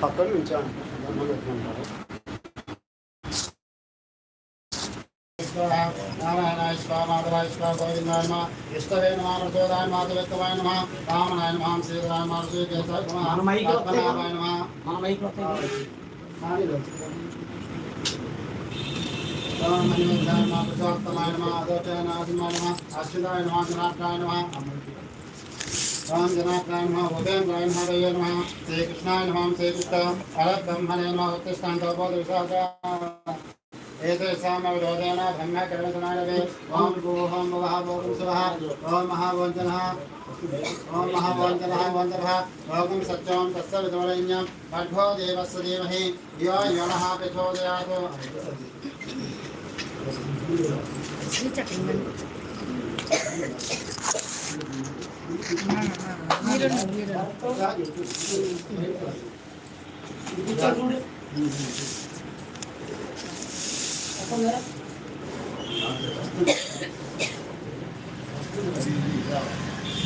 పక్కన ఉంచాను దండం పెట్టుకుంటారు నారాయణాయ స్వాహ మాధవాయ స్వాహ గోవిందాయ నమ ఇష్టవే నమ ప్రచోదాయ మాధవత్వాయ నమ రామనాయ నమ శ్రీరాయ నమ శ్రీకేశాయ నమ వస్తే నమ మన మైక్ నమ నమ అదోచాయ నమ అశ్వితాయ నమ జనార్దాయ నమ राम जनार्दनाय नमः उदयन्द्राय नमः दये नमः श्रीकृष्णाय नमः श्रीकृष्ण परब्रह्मणे नमः उत्तिष्ठन्तोपदिशाः एतेषां विरोधेन ब्रह्मकरणसनानवे ॐ गोहं महाभोगं शिवः ॐ महाभोञ्जनः ॐ महाभोञ्जनः भोञ्जनः भोगं सत्यं तस्य विदमलैन्यं खड्भो देवस्य धीमहि यो योनः प्रचोदयात् श्रीचक्रम्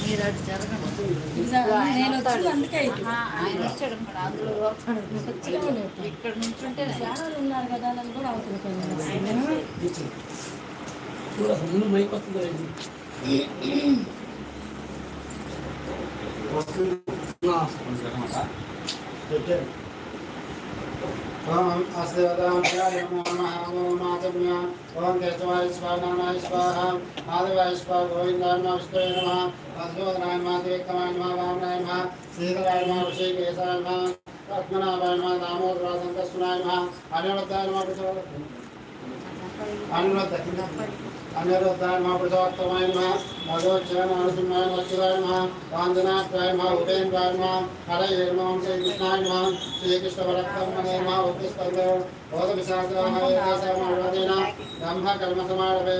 మీరు అటు జరగండి నేను వచ్చి అందుకే ఆయన వచ్చాడు అందులో ఇక్కడ నుంచి ఉంటే జనాలు ఉన్నారు కదా అని కూడా అవసరం వస్తువులు అనమాట పెట్టారు ఓం అస్తవదాయ నమః ఓం మాతమ్య ఓం కేశవాయ స్వాహానాయ స్వాహ మాధవాయ స్వాహ గోవిందాయ నమః విష్ణువే నమః అశ్వనాయ మాధవేకమాయ నమః వామనాయ నమః శ్రీకరాయ నమః ఋషికేశాయ అనిరుద్ధాయ మా పురుషోత్తమాయ మా భగవచ్చాయ మా నృసింహాయ మత్స్యాయ మా రాంజనాథాయ మా ఉదయంకాయ మా హరయ మా శ్రీకృష్ణాయ మా శ్రీకృష్ణ వరక్తమ్మనే మా ఉద్దిష్టంలో భోగ విశాఖ బ్రహ్మ కర్మ సమాడవే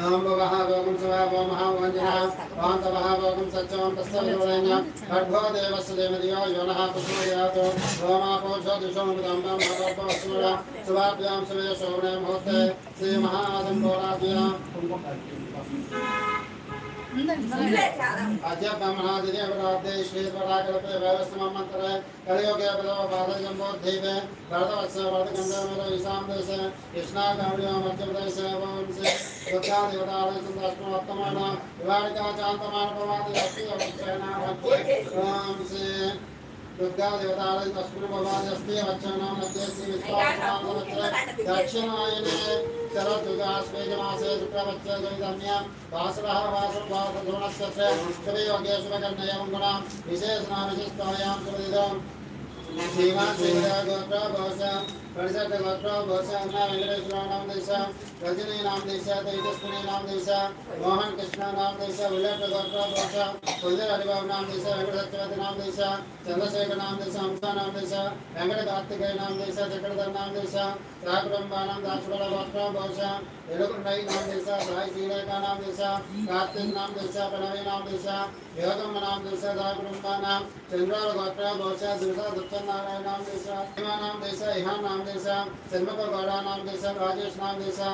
ओम भवः भोगं सवः भोमः वञ्जनः वान्तवः भोगं सत्यं तस्य विरोधेन भर्गो देवस्य देवदियो यो नः प्रचोदयात् ओमापोषो दिशोमुदम्बं भगवत्वस्मर शुभाभ्यां शुभे शोभने मुहूर्ते श्रीमहासम्भोराभ्यां अद्य अद्यब्रह्मणादिदेवरादेश्वराकल्पे वैवस्मन्तर कलयोगे प्रदवबाधजम्बोद्धीपे भरतवत्से भरतगन्धमेरविशां देशे कृष्णाकाव्यमर्जप्रदेशे वंशे सुखादिवतालयचन्द्राष्टमवर्तमान विवारिका चान्तमानपवादि अस्ति अवश्येनाभक्ति वंशे दुर्गा देवतालय तस्मिन् भवानि अस्ति अवच्छेनां मध्ये श्री विश्वासनामवच्चे दक्षिणायने शरदुर्गाश्वेजमासे शुक्रवच्चे जयधन्यां वासवः वासं वासधुनस्य च शुभयोगे शुभकर्णयं गुणां विशेषणाविशिष्टायां शुभदिदम् श्रीमान श्रीधर गोत्र भवसा परिषद भवसा अन्ना वेंकटेश्वर नाम देशा रजनी नाम देशा तेजस्विनी नाम देशा मोहन कृष्ण नाम देशा विलट गोत्र भवसा कुलदेव हरिबाब नाम देशा वेंकट सत्यवती नाम देशा चंद्रशेखर नाम देशा हंसा नाम देशा वेंकट कार्तिकेय नाम देशा चक्रधर नाम देशा राघब्रह्मा नाम दासुबल गोत्र भवसा एलुकुंडई नाम देशा साई श्रीरेखा नाम देशा कार्तिक नाम देशा प्रणवी नाम देशा योगम नाम देशा राघब्रह्मा नाम चंद्राल गोत्र भवसा दुर्गा दत्त नारायण नाम देशा नाम देशा, इहा नाम नाम तेषां चर्मकगौडानां तेषां राजेशनां तेषां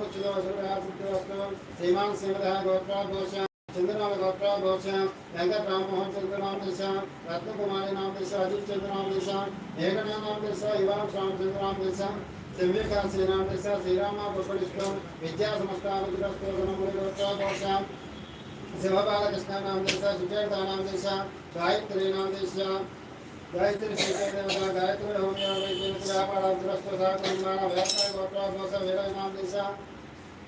श्रीमान सिंहधान गोत्रा घोषा चंद्रनाम गोत्रा घोषा वेंकट राम राममोहन चंद्रनाम देशा रत्न कुमारी नाम देशा, अजीत चंद्रनाम देशा मेघना नाम देशा युवाम श्याम चंद्रनाम देशा सिंहिका श्रीनाम देशा, श्रीराम पुष्पनिष्ठम विद्या समस्ता शिव बालकृष्ण नाम देशा सुचेता नाम देशा, गायत्री नाम देशा, गायत्री श्रीदेवता गायत्री होम्या व्यापार गोत्रा घोष वेद नाम देशा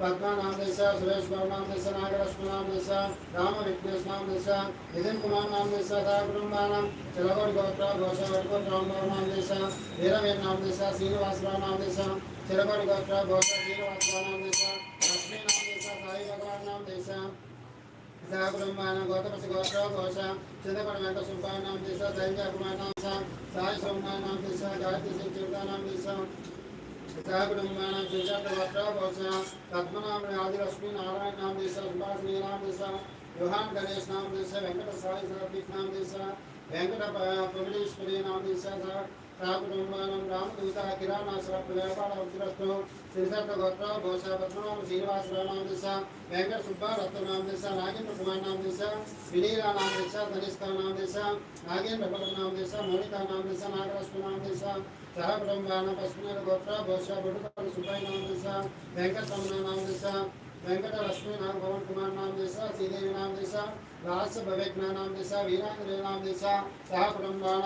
పద్మనామ దేశ సురేష్ బాబు నామ దేశ నాగలక్ష్మి నామ దేశ రామ విఘ్నేష్ నామ దేశ నితిన్ కుమార్ నామ దేశ దాగుణం చిలగోడి గోత్ర ఘోష వడికోట రామబాబు నామ దేశ వీరవీర నామ దేశ శ్రీనివాసరావు నామ దేశ చిలగోడి గోత్ర ఘోష శ్రీనివాసరావు నామ దేశ లక్ష్మీ నామ దేశ సాయి భగవాన్ నామ దేశ బ్రహ్మాన గౌతమ గోత్ర ఘోష చింతపడి వెంట సుబ్బాయి నామ దేశ దైవ కుమార్ నామ సాయి సోమనాథ్ నామ దేశ గాయత్రి సింగ్ చిరుతా నామ దేశ పద్మనాభ ఆదిలక్ష్మి నారాయణ నామ దిశ సుభాషిణి నామ దిశ యుహాన్ గణేష్ నామ దేశ వెంకట సాయి సరపీఠ్ నామ దేశ వెంకట ప్రమిళీశ్వరి నామ దేశ రామకుటుంబానం రామదూత కిరాణాశ్ర వ్యాపార వజ్రస్తు శ్రీశర్త గోత్ర ఘోష పద్మనాభ శ్రీనివాసరావు నామ దిశ వెంకట సుబ్బ రత్నరామ దిశ నాగేంద్ర కుమార్ నామ దిశ వినీలా నామ దిశ ధనిష్ఠ నామ దిశ నాగేంద్ర భగత్ నామ దిశ మౌలిక నామ దిశ నాగలక్ష్మి నామ దిశ సహ కుటుంబాన పశ్చిమ గోత్ర ఘోష బొడుపల్లి సుబ్బయ్య నామ దిశ వెంకట రమణ నామ దిశ వెంకట లక్ష్మీ నామ పవన్ కుమార్ నామ దిశ శ్రీదేవి నామ దిశ రాస భవేజ్ఞ నామ దిశ వీరాంజలి నామ దిశ సహ కుటుంబాన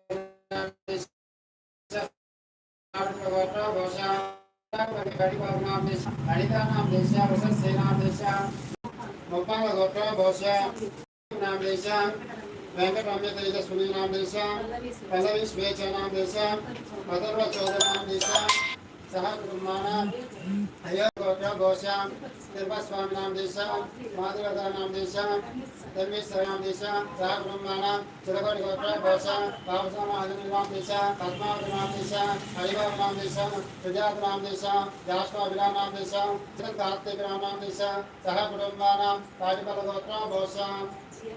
ముప్పాల గోత్ర భోష నామ దేశ వెంకటరమ్య తేజ సునీ నామ దేశ పల్లవి స్వేచ్ఛ నామ దేశ మధుర చౌదరి నామ దేశ సహ కుటుంబాన అయ్యో గోత్ర భోష తిరుపస్వామి నామ దేశ మాధురధర నామ దేశ ధర్మేశ్వర నామ దేశ సహ కుటుంబాన చిరగడి గోత్ర భోష బాబుసామ అజని నామ దేశ పద్మావతి నామ దేశ హరిబాబు నామ దేశ సుజాత నామ దేశ జాస్వా విరా నామ దేశ కార్తీక రామ నామ దేశ సహ కుటుంబాన పాటిపల గోత్ర భోష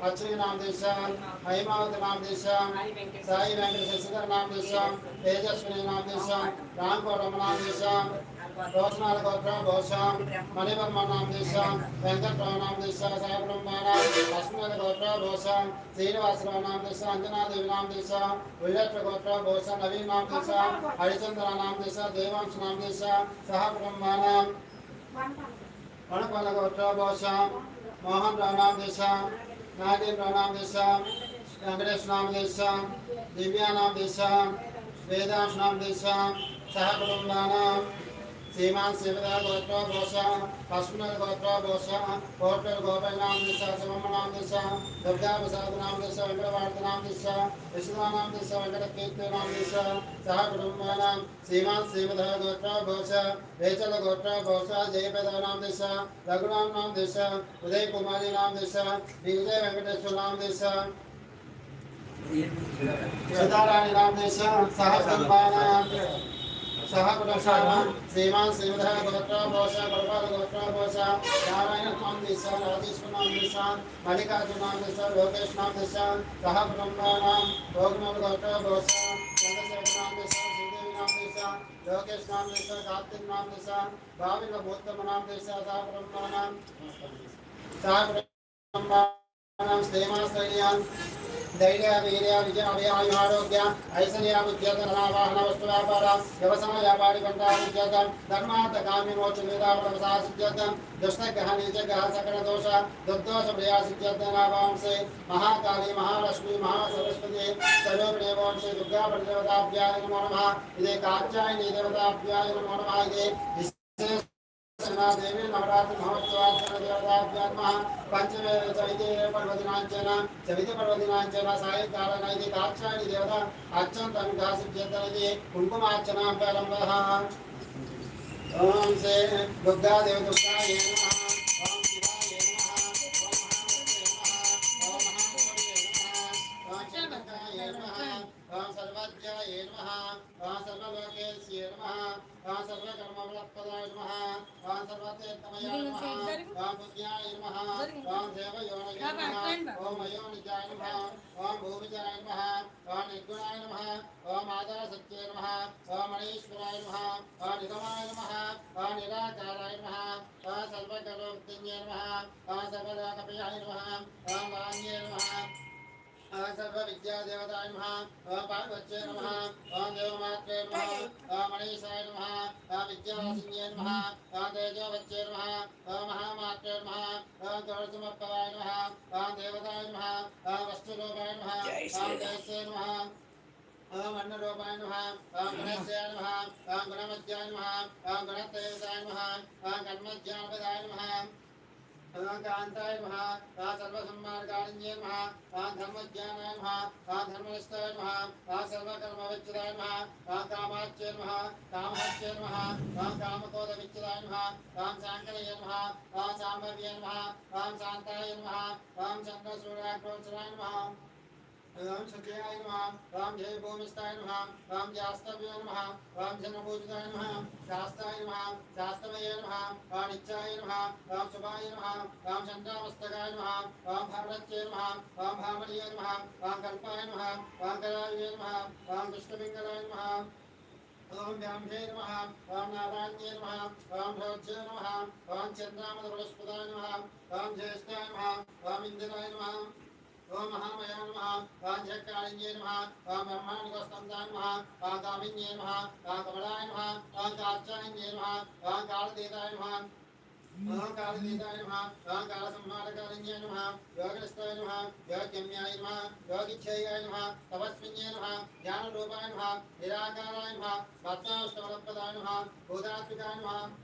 అశ్విని నామ దేశ హైమావతి నామ దేశ సాయి వెంకట శశిధర్ నామ దేశ తేజస్విని నామ దేశ రాంకోటమ్మ నామ దేశ రోషనాల గోత్ర భోష మణివర్మ నామ దేశ गोत्रं दोषां मणिवर्माणां देशां वेङ्कटराणां देशां सायब्रह्माणां अस्मद्गोत्र दोषां श्रीनिवासराणां देशां अञ्जनादेवीनां देशां उल्लट्टगोत्र दोषां नवीनां देशां हरिचन्द्राणां देशां देवांशनां देशां सह ब्रह्माणां मणपालगोत्र दोषां मोहनराणां देशां नागेन्द्राणां देशां वेङ्कटेशनां देशां दिव्यानां देशां वेदांशनां देशां सह सीमान शिवदा गोत्र दोषा अश्विन गोत्र दोषा होटल गोपाल नाम दिशा शिवम नाम दिशा दुर्गा प्रसाद नाम दिशा वेंकटवार्त नाम दिशा विष्णुवा नाम दिशा वेंकटकीर्ति नाम दिशा सह कुटुंबानां सीमान शिवदा गोत्र दोषा वेचल गोत्र दोषा जयपदा नाम दिशा रघुराम नाम दिशा उदय कुमारी नाम दिशा विजय वेंकटेश्वर नाम दिशा सीताराणी नाम दिशा। सहस्रमानाम ఉదయ్ కుమారి నామ దిశ విజయ వెంకటేశ్వర నామ దిశ సీతారాణి నామ దిశ సహ కుటుంబానాం సహ కుటుంబానాం శ్రీమాన్ శ్రీమధ గోత్ర భోష గోపాల గోత్ర భోష నారాయణ నామ దిశ రాజేశ్వర నామ దిశ మల్లికార్జున నామ దిశ లోకేష్ నామ దిశ సహ కుటుంబానాం భోగనాథ గోత్ర భోష చంద్రశేఖర నామ దిశ శ్రీదేవి నామ దిశ లోకేష్ నామ దిశ ధైర్య వీర్య విజయ అభయ ఆరోగ్య ఐశ్వర్య ఉద్యోగ వాహన వస్తు వ్యాపార వ్యవసాయ వ్యాపారి పంట ఉద్యోగం ధర్మార్థ కామ్య మోక్ష వేదావళ సాసిద్యోగం దుష్ట గ్రహ నీచ సకల దోష దుర్దోష ప్రియా సిద్ధ్యర్థ లాభాంశే మహాకాళి మహాలక్ష్మి మహాసరస్వతి సర్వప్రియ వంశే దుర్గా దేవతాభ్యాయ నమో నమ ఇదే కాత్యాయని దేవతాభ్యాయ నమో నమ ఇదే విశేష దేవి నవరాత్రి మహోత్సవార్చన దేవతాభ్యాం నమః పంచమే చైతే పర్వదినాంచన చవితి పర్వదినాంచన సాయంకాల నైతి కాక్షాయని దేవత అత్యంతం కాసిద్ధ్యతనిది కుంకుమార్చన ప్రారంభ ఓం శ్రీ దుర్గా సర్వజ్ఞాయ నమః ఓం సర్వలోకేశ్వర నమః ఓం సర్వకర్మఫలప్రదాయ నమః ఓం సర్వతీర్థమయ నమః ఓం పుణ్యాయ నమః ఓం దేవయోనయ నమః ఓం అయోనిజాయ నమః ఓం భూమిజాయ నమః ఓం నిర్గుణాయ నమః ఓం ఆధార సత్యే నమః ఓం మణీశ్వరాయ నమః ఓం నిగమాయ నమః ఓం నిరాకారాయ నమః ఓం సర్వకర్మవృత్తిన్యే నమః ఓం సర్వలోకప్రియాయ నమః ओम सर्वविद्यादेवताय नमः। ओम पार्वत्यै नमः ओम देवमात्रे नमः। ओम मणीषाय नमः। ओम विद्यासिंह्ये नमः। ओम तेजोवच्चे नमः। ओम महामात्रे नमः। ओम गौरसमर्पवाय नमः। ओम देवताय नमः। ओम वस्तुरूपाय नमः ओम जयस्ये नमः। ओम अन्नरूपाय नमः। ओम गुणस्याय नमः। ओम गुणमध्याय नमः। ओम गुणत्रयवताय नमः। ओम कर्मज्ञानपदाय नमः। कान्ताय नमः ता सर्वसन्मार्गाण्ये नमः ता धर्मज्ञानाय नमः ता धर्मनिष्ठाय नमः ता सर्वकर्मविच्चिदाय नमः ता कामाच्ये नमः कामहच्ये नमः ता कामकोदविच्चिदाय नमः तां साङ्कलये नमः तां साम्भव्ये नमः तां शान्ताय नमः तां चन्द्रसूर्याक्रोचनाय नमः राम सत्याय नमः राम जय भूमिष्ठाय नमः राम जास्तव्य नमः राम जनपूजिताय नमः शास्त्राय नमः शास्त्रमय नमः वाणिज्याय नमः राम शुभाय नमः राम चंद्रामस्तकाय नमः राम भारतचे नमः राम भामणीय नमः राम कल्पाय नमः राम कराय नमः राम कृष्णपिंगलाय नमः ओम व्याम्भे नमः ओम नारायण्ये नमः ओम भोज्ये नमः ओम चन्द्रामदपुरस्पदाय नमः ओम ज्येष्ठाय नमः ओम इन्द्राय नमः ओम महामया नमः ओम शक्रालिन्ये नमः ओम ब्रह्माणिकोस्कन्धाय नमः ओम कामिन्ये नमः ओम कमलाय नमः ओम काचायन्ये नमः ओम कालदेताय नमः महाकालनीताय नमः महाकालसंहारकालिन्याय नमः योगनिष्ठाय नमः योगगम्याय नमः योगिच्छेयाय नमः तपस्विन्ये नमः ज्ञानरूपाय नमः निराकाराय नमः आत्माष्टवलपदाय नमः भूतात्मिकाय नमः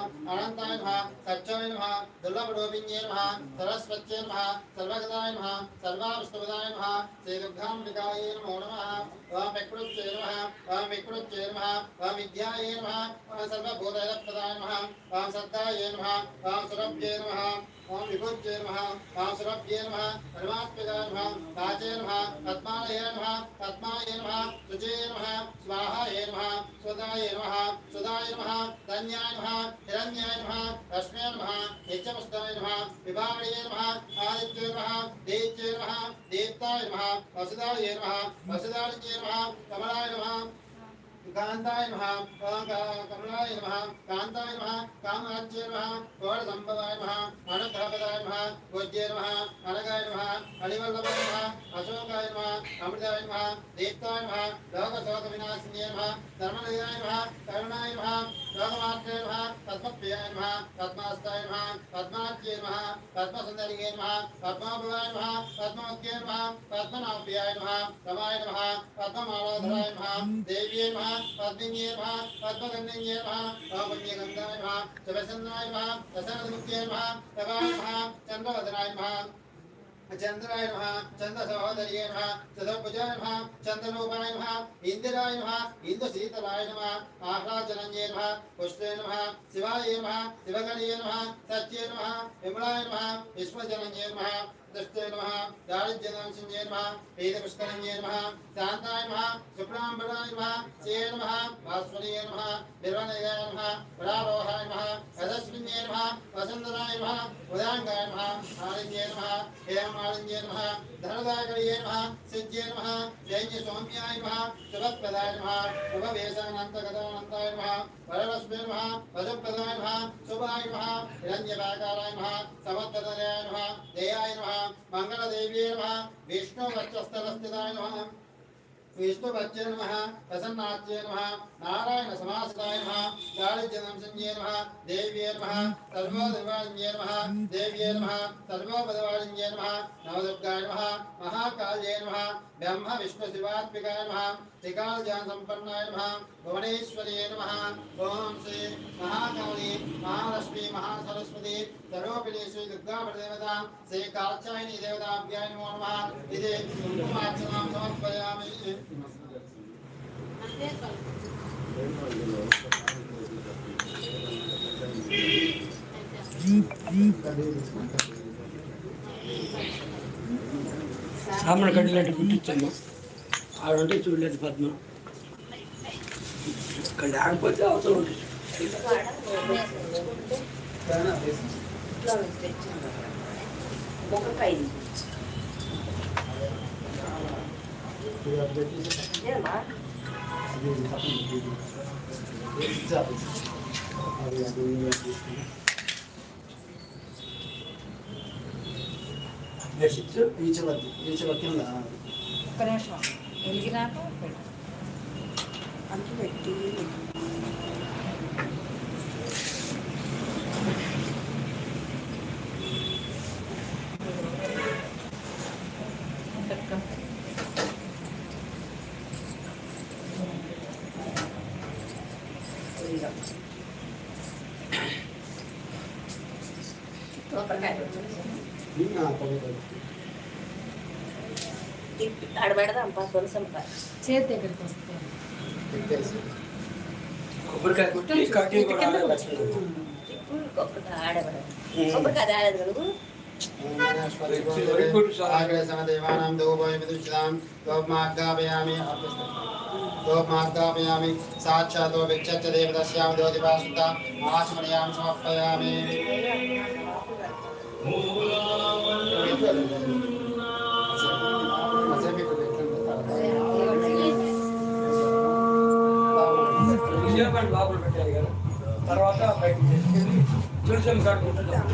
अनंताय नमः सच्चाय नमः दुर्लभडोबिन्ये नमः, सरस्वत्ये नमः, सर्वगदाय नमः सर्वाविष्टपदाय नमः, श्रीदुर्गाम्बिकायै नमो नमः ॐ विकृत्ये नमः ॐ विकृत्ये नमः ॐ विद्यायै नमः ॐ सर्वभूतैरप्रदाय नमः ॐ सद्दायै नमः ॐ सुरभ्ये नमः ओम विभुज्ये नमः वासुरभ्ये नमः परमात्मजे नमः वाचे नमः पद्मालये नमः पद्मालये नमः सुजे नमः स्वाहाये नमः सुदाये नमः सुदाय नमः धन्याय नमः हिरण्याय नमः रश्मे नमः नित्यमस्तमे नमः विभागये नमः आदित्ये नमः देत्ये नमः देवताय नमः वसुदाये नमः वसुदार्ये नमः कमलाय नमः కాంతాయ నమః ఓం కమలాయ నమః కాంతాయ నమః కామాజ్య నమః కోడ సంపదాయ నమః అనుగ్రహపదాయ నమః పూజ్య నమః అనగాయ నమః అలివల్లభాయ నమః అశోకాయ నమః అమృతాయ నమః దీప్తాయ నమః లోక శోక వినాశిన్యే నమః ధర్మనిధాయ నమః కరుణాయ నమః లోకమాత్రే నమః పద్మప్రియాయ నమః పద్మాస్తాయ నమః పద్మాజ్యే నమః పద్మసుందరిగే నమః పద్మాభవాయ నమః పద్మముఖ్యే నమః పద్మనాభ్యాయ నమః రమాయ నమః పద్మమాలాధరాయ నమః దేవ్యే నమః पद्मिन्ये भा पद्मगन्धिन्ये भा पौपुण्यगन्धाय भा सुभसन्नाय भा दशरथमुख्ये भा तवाय भा चन्द्रवदनाय भा चंद्राय नमः चंद्र सहोदर्ये नमः चतुर्भुजाय नमः चंद्ररूपाय नमः इंदिराय नमः इंद्रशीतलाय नमः आह्लादजनन्ये नमः पुष्टे नमः शिवाय नमः शिवगणये नमः सत्ये नमः विमलाय नमः विश्वजनन्ये नमः दस्ते नमः दारिद्र्यनांशन्ये नमः वेदपुष्करण्ये नमः, शान्ताय नमः सुप्राम्बराय नमः से नमः, भास्वरीये नमः निर्वणये नमः परारोहाय नमः, सदस्विन्ये नमः वसुन्दराय नमः, उदाङ्गाय नमः आलिन्ये नमः हेमालिन्ये नमः धनदाकरये नमः, सिद्ध्ये नमः जैन्यस्वाम्याय नमः शुभप्रदाय नमः शुभवेशानन्तगतानन्दाय नमः, वरवस्मे नमः वधुप्रदाय नमः शुभाय नमः हिरण्यभाकाराय नमः समर्थतनयाय नमः दयाय मंगलदेवी नम। विष्णु नम विष्णु नम, नारायण समासदाय नम दारिद्र्यंसंजे नम, देव्ये नम सर्वोदवाणिजे नम, देव्ये नम सर्वोपदवाणिजे नम, नवदुर्गाय नम, महाकाल्ये नम ब्रह्म विष्णुशिवात्मिकाय नम त्रिकाल ज्ञान संपन्नाय भुवनेश्वरी नमः। ओम श्री महागौरी महालक्ष्मी, महासरस्वती सर्वपिले दुर्गा देवता श्री कालचायनी देवताभ्याय नमो नमः। इति कुंकुमार्चनां समर्पयामि। சாமன கடிலாட்டு விட்டு செல்லும் ఆడంటే చూడలేదు పద్మ. ఇక్కడ లేకపోతే అవసరం ఉంటుంది ముక్కకాయ బెడ్షీట్స్ ఈచవద్దు ఈచవ కింద ఒక్క నిమిషం. వెలిగినాక పెట్టు అంటు పెట్టి ఆడ పెడదాం పా తులసంపాయ చేతి దగ్గరికి వస్తే పెట్టేసి కొబ్బరికాయ కొట్టి కట్టి కూడా ఆడే పెట్టాలి. ఇప్పుడు కొబ్బరికాయ ఆడ పెడదాం కొబ్బరికాయ ఆడదు కలుగు దేవానాం దోపయమిదుచితాం గోమార్గాపయామి గోమార్గాపయామి సాక్షాతో విచ్చచ్చ దేవదస్యాం జ్యోతిపాసుత ఆశమనయాం తర్వాత బయటకు తీసుకెళ్ళి తులసం కడుకుంటుంటాం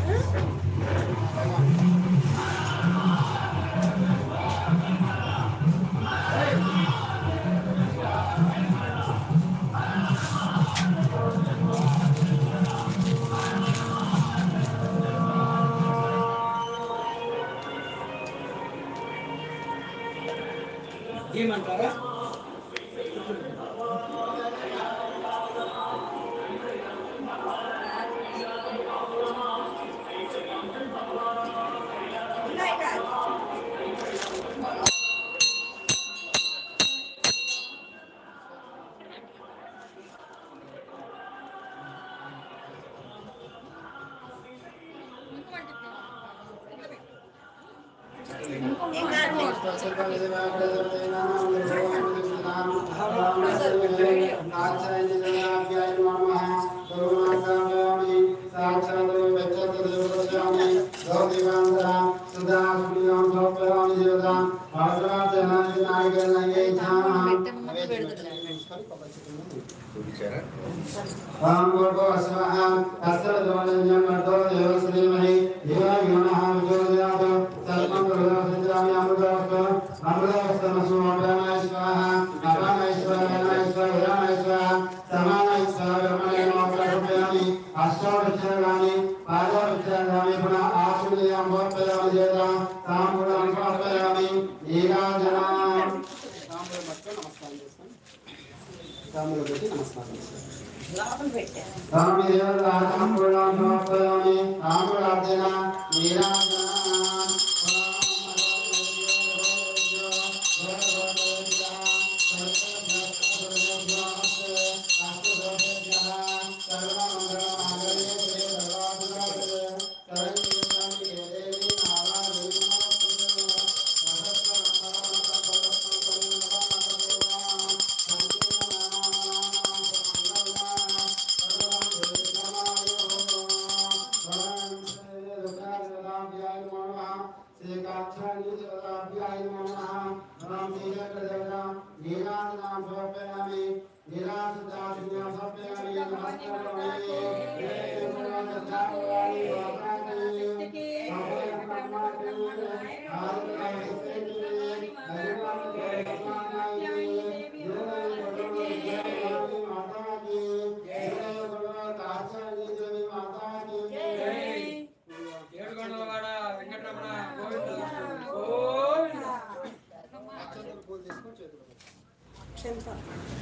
ఏమంటారా రామ గోపో అస్మహ హస్తరజోనంజం చేస్తాను లోపల పెట్టాను రామదేవామి రామరాజన నీరాజన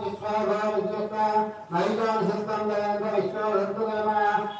విశ్వ విశ్వ నైతాన్ సంతం విశ్వ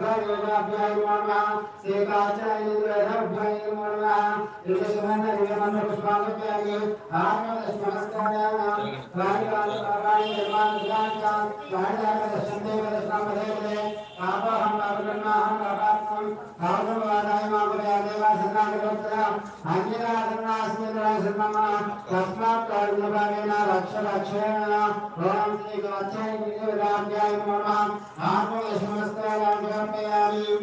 दुर्गाभ्यैर्मणः सेकाचैन्द्रभ्यैर्मणः ऋषिमन्दरिमन्दपुष्पालभ्यै आगमनस्मरस्कराणां प्राणिकालपर्वाणि निर्माणकां प्राणिकालदर्शनदेवदर्शनपदेवदे पापहं पापकर्माहं पापात्मं भागवादाय मामदेवासन्नागोत्रम् अञ्जनासन्नास्मिन्द्रासन्नमः तस्मात् प्राणिभावेन रक्ष रक्षेण ॐ श्रीकाचार्य गुरुराज्याय नमः आत्मस्मस्त्राणां समर्पयामि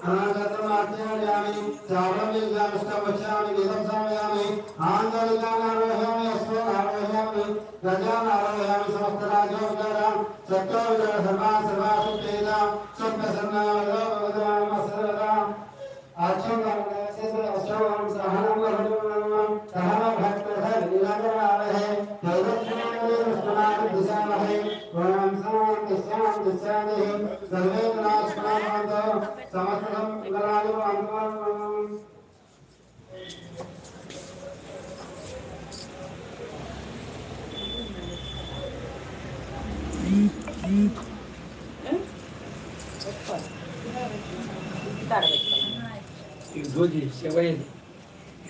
कर्णचक्रमाचयामि चारणमेजामिष्टवचामि वेदं सामयामि आन्दोलनान् आरोहयामि अश्वान् आरोहयामि रजान् आरोहयामि समस्तराजोपकारान् सत्त्वविदः सर्वान् सर्वासु तेजां स्वप्नसन्नावलोकवदामः सर्वदाम् सहनभक्तः नीलकरालहे दैवक्षणे दिशामहे శాంతి సర్వే నాశనామంతో సమస్తం ఇంద్రాలు అంతరం ఈ దోజి శివయ్యది.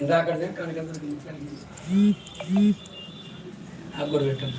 ఇందాక కనకందరికి ఆ కూడా పెట్టండి.